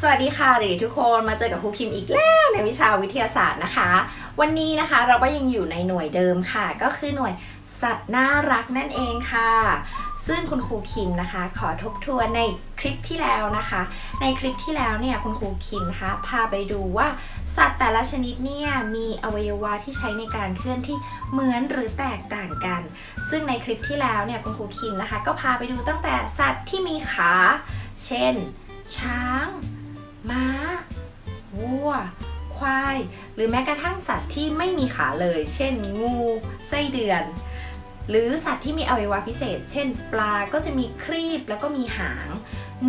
สวัสดีค่ะเด็กๆทุกคนมาเจอกับครูคิมอีกแล้วในวิชาวิทยาศาสตร์นะคะ วันนี้นะคะเราก็ยังอยู่ในหน่วยเดิมค่ะ ก็คือหน่วยสัตว์น่ารักนั่นเองค่ะ ซึ่งคุณครูคิมนะคะ ขอทบทวนในคลิปที่แล้วนะคะ ในคลิปที่แล้วเนี่ยคุณครูคิมนะคะพาไปดูว่าสัตว์แต่ละชนิดเนี่ยมีอวัยวะที่ใช้ในการเคลื่อนที่เหมือนหรือแตกต่างกัน ซึ่งในคลิปที่แล้วเนี่ยคุณครูคิมนะคะ ก็พาไปดูตั้งแต่สัตว์ที่มีขา เช่น ช้าง ม้า วัว ควาย หรือแม้กระทั่งสัตว์ที่ไม่มีขาเลย เช่น งูไส้เดือน หรือสัตว์ที่มีอวัยวะพิเศษ เช่น ปลาก็จะมีครีบแล้วก็มีหาง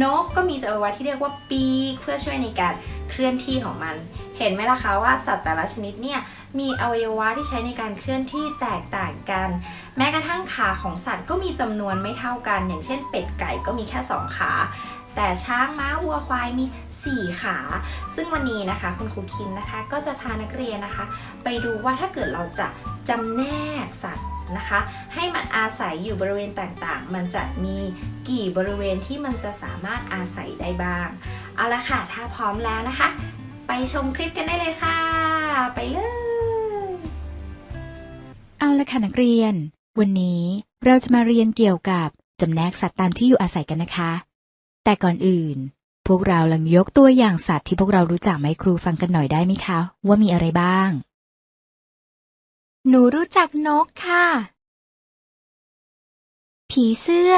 นกก็มีอวัยวะที่เรียกว่าปีกเพื่อช่วยในการเคลื่อนที่ของมัน เห็นไหมล่ะคะว่าสัตว์แต่ละชนิดเนี่ยมีอวัยวะที่ใช้ในการเคลื่อนที่แตกต่างกัน แม้กระทั่งขาของสัตว์ก็มีจำนวนไม่เท่ากัน อย่างเช่น เป็ดไก่ก็มีแค่สองขา แต่ช้างม้าวัวควายมี 4 ขา ซึ่งวันนี้นะคะคุณครูคิมนะคะ ก็จะพานักเรียนนะคะ ไปดูว่าถ้าเกิดเราจะจำแนกสัตว์นะคะ ให้มันอาศัยอยู่บริเวณต่างๆ มันจะมีกี่บริเวณที่มันจะสามารถอาศัยได้บ้าง เอาละค่ะ ถ้าพร้อมแล้วนะคะ ไปชมคลิปกันได้เลยค่ะ ไปเลย เอาละค่ะนักเรียน วันนี้เราจะมาเรียนเกี่ยวกับจำแนกสัตว์ตามที่อยู่อาศัยกันนะคะ แต่ก่อนอื่น พวกเราลังยกตัวอย่างสัตว์ที่พวกเรารู้จักไหมาให้ครูฟังกันหน่อยได้ไหมคะ ว่ามีอะไรบ้าง หนูรู้จักนกค่ะ ผีเสื้อ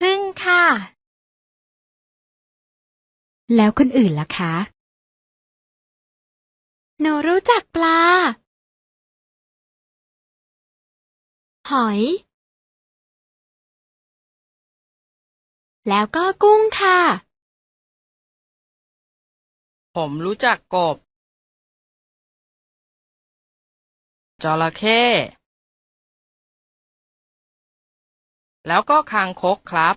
พึ่งค่ะ แล้วคนอื่นล่ะคะ หนูรู้จักปลา หอย แล้วก็กุ้งค่ะ ผมรู้จักกบ จระเข้ แล้วก็คางคกครับ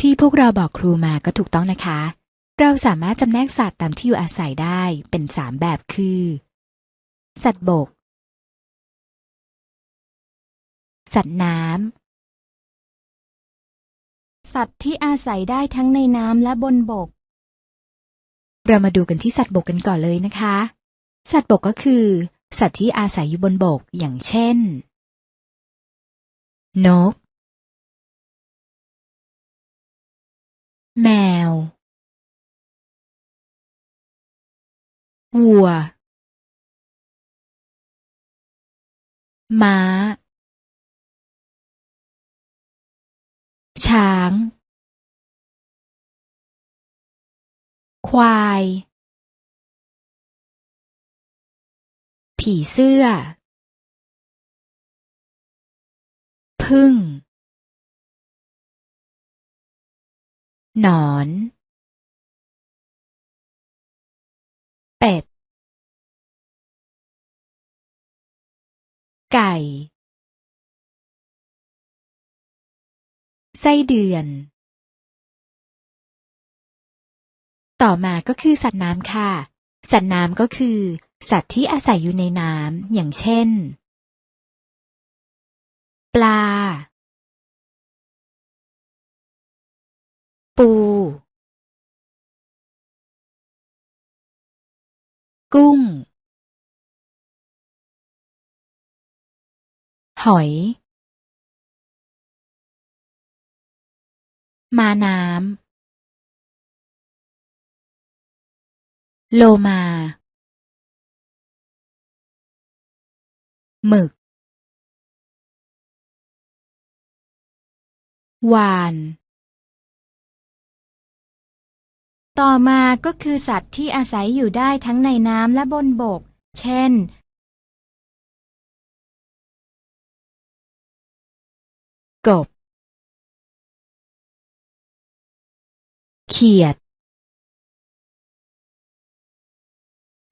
ที่พวกเราบอกครูมาก็ถูกต้องนะคะ เราสามารถจำแนกสัตว์ตามที่อยู่อาศัยได้เป็นสามแบบคือ สัตว์บก สัตว์น้ สัตว์ที่อาศัยได้ทั้งในน้ำและบนบก เรามาดูกันที่สัตว์บกกันก่อนเลยนะคะ สัตว์บกก็คือ สัตว์ที่อาศัยอยู่บนบกอย่างเช่น นก แมว วัว ม้า ช้าง ควาย ผีเสื้อ พึ่ง หนอน เป็ด ไก่ ไส้เดือน ต่อมาก็คือสัตว์น้ำค่ะ สัตว์น้ำก็คือ สัตว์ที่อาศัยอยู่ในน้ำอย่างเช่น ปลา ปู กุ้ง หอย ม้าน้ำ โลมา หมึก วาน ต่อมาก็คือสัตว์ที่อาศัยอยู่ได้ทั้งในน้ำและบนบก เช่น กบ ขียด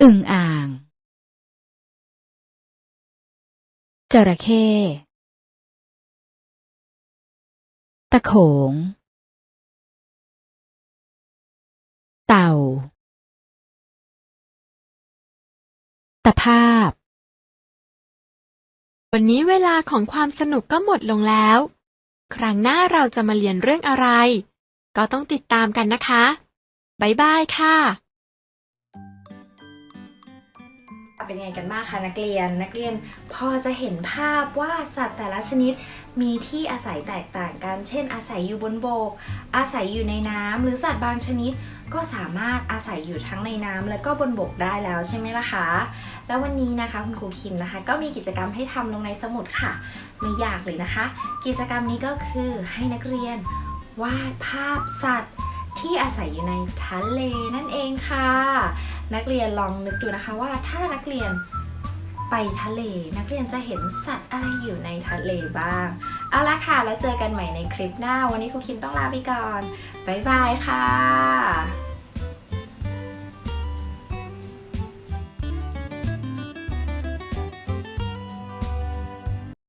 อึ่งอ่าง จระเข้ ตะโขง เต่า ตะภาพ วันนี้เวลาของความสนุกก็หมดลงแล้ว ครั้งหน้าเราจะมาเรียนเรื่องอะไร ก็ต้องติดตามกันนะคะ บ๊ายบายค่ะ เป็นไงกันบ้างคะนักเรียนนักเรียนพอจะเห็นภาพว่าสัตว์แต่ละชนิดมีที่อาศัยแตกต่างกัน เช่น อาศัยอยู่บนบก อาศัยอยู่ในน้ำหรือสัตว์บางชนิด ก็สามารถอาศัยอยู่ทั้งในน้ำและก็บนบกได้แล้วใช่ไหมล่ะคะ แล้ววันนี้นะคะคุณครูคิมนะคะ ก็มีกิจกรรมให้ทำลงในสมุดค่ะ ไม่ยากเลยนะคะ กิจกรรมนี้ก็คือให้นักเรียน วาดภาพสัตว์ที่อาศัยอยู่ในทะเลนั่นเองค่ะ นักเรียนลองนึกดูนะคะว่าถ้านักเรียนไปทะเล นักเรียนจะเห็นสัตว์อะไรอยู่ในทะเลบ้าง เอาละค่ะ แล้วเจอกันใหม่ในคลิปหน้า วันนี้ครูคิมต้องลาไปก่อน บ๊ายบายค่ะ